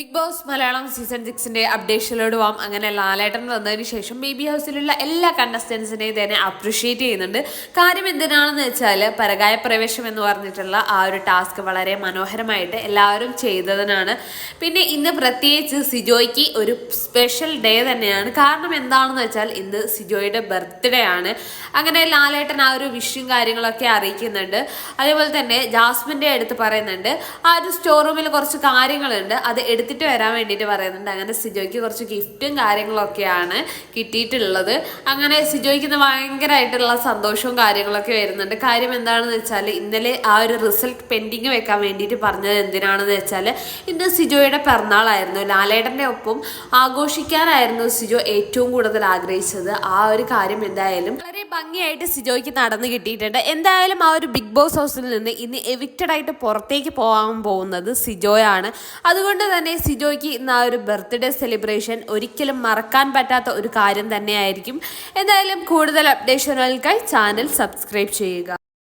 Big boss Malayalam season സിക്സിന്റെ അപ്ഡേഷനിലോട് പോവാം അങ്ങനെ ലാലേട്ടൻ വന്നതിന് ശേഷം ബേബി ഹൗസിലുള്ള എല്ലാ കണ്ടസ്റ്റൻസിനെയും തന്നെ അപ്രിഷ്യേറ്റ് ചെയ്യുന്നുണ്ട്. കാര്യം എന്തിനാണെന്ന് വെച്ചാൽ പരകായ പ്രവേശം എന്ന് പറഞ്ഞിട്ടുള്ള ആ ഒരു ടാസ്ക് വളരെ മനോഹരമായിട്ട് എല്ലാവരും ചെയ്തതിനാണ്. പിന്നെ ഇന്ന് പ്രത്യേകിച്ച് സിജോയ്ക്ക് ഒരു സ്പെഷ്യൽ ഡേ തന്നെയാണ്. കാരണം എന്താണെന്ന് വെച്ചാൽ ഇന്ന് സിജോയുടെ ബർത്ത്ഡേ ആണ്. അങ്ങനെ ലാലേട്ടൻ ആ ഒരു വിഷും കാര്യങ്ങളൊക്കെ അറിയിക്കുന്നുണ്ട്. അതേപോലെ തന്നെ ജാസ്മിന്റെ അടുത്ത് പറയുന്നുണ്ട് ആ ഒരു സ്റ്റോർ റൂമിൽ കുറച്ച് കാര്യങ്ങളുണ്ട്. അത് എടുത്തിട്ട് വരാൻ വേണ്ടിയിട്ട് പറയുന്നുണ്ട്. അങ്ങനെ സിജോയ്ക്ക് കുറച്ച് ഗിഫ്റ്റും കാര്യങ്ങളൊക്കെയാണ് കിട്ടിയിട്ടുള്ളത്. അങ്ങനെ സിജോയ്ക്ക് ഇന്ന് ഭയങ്കരമായിട്ടുള്ള സന്തോഷവും കാര്യങ്ങളൊക്കെ വരുന്നുണ്ട്. കാര്യം എന്താണെന്ന് വെച്ചാൽ ഇന്നലെ ആ ഒരു റിസൾട്ട് പെൻഡിങ് വെക്കാൻ വേണ്ടിയിട്ട് പറഞ്ഞത് എന്തിനാണെന്ന് വെച്ചാൽ ഇന്ന് സിജോയുടെ പിറന്നാളായിരുന്നു. ലാലേട്ടന്റെ ഒപ്പം ആഘോഷിക്കാനായിരുന്നു സിജോ ഏറ്റവും കൂടുതൽ ആഗ്രഹിച്ചത്. ആ ഒരു കാര്യം എന്തായാലും വളരെ ഭംഗിയായിട്ട് സിജോയ്ക്ക് നടന്നു കിട്ടിയിട്ടുണ്ട്. എന്തായാലും ആ ഒരു ബിഗ് ബോസ് ഹൗസിൽ നിന്ന് ഇന്ന് എവിക്റ്റഡ് ആയിട്ട് പുറത്തേക്ക് പോകാൻ പോകുന്നത് സിജോയാണ്. അതുകൊണ്ട് തന്നെ സിജോയ്ക്ക് ഇന്ന് ആ ഒരു ബർത്ത്ഡേ സെലിബ്രേഷൻ ഒരിക്കലും മറക്കാൻ പറ്റാത്ത ഒരു കാര്യം തന്നെയായിരിക്കും. എന്തായാലും കൂടുതൽ അപ്ഡേഷനുകൾക്കായി ചാനൽ സബ്സ്ക്രൈബ് ചെയ്യുക.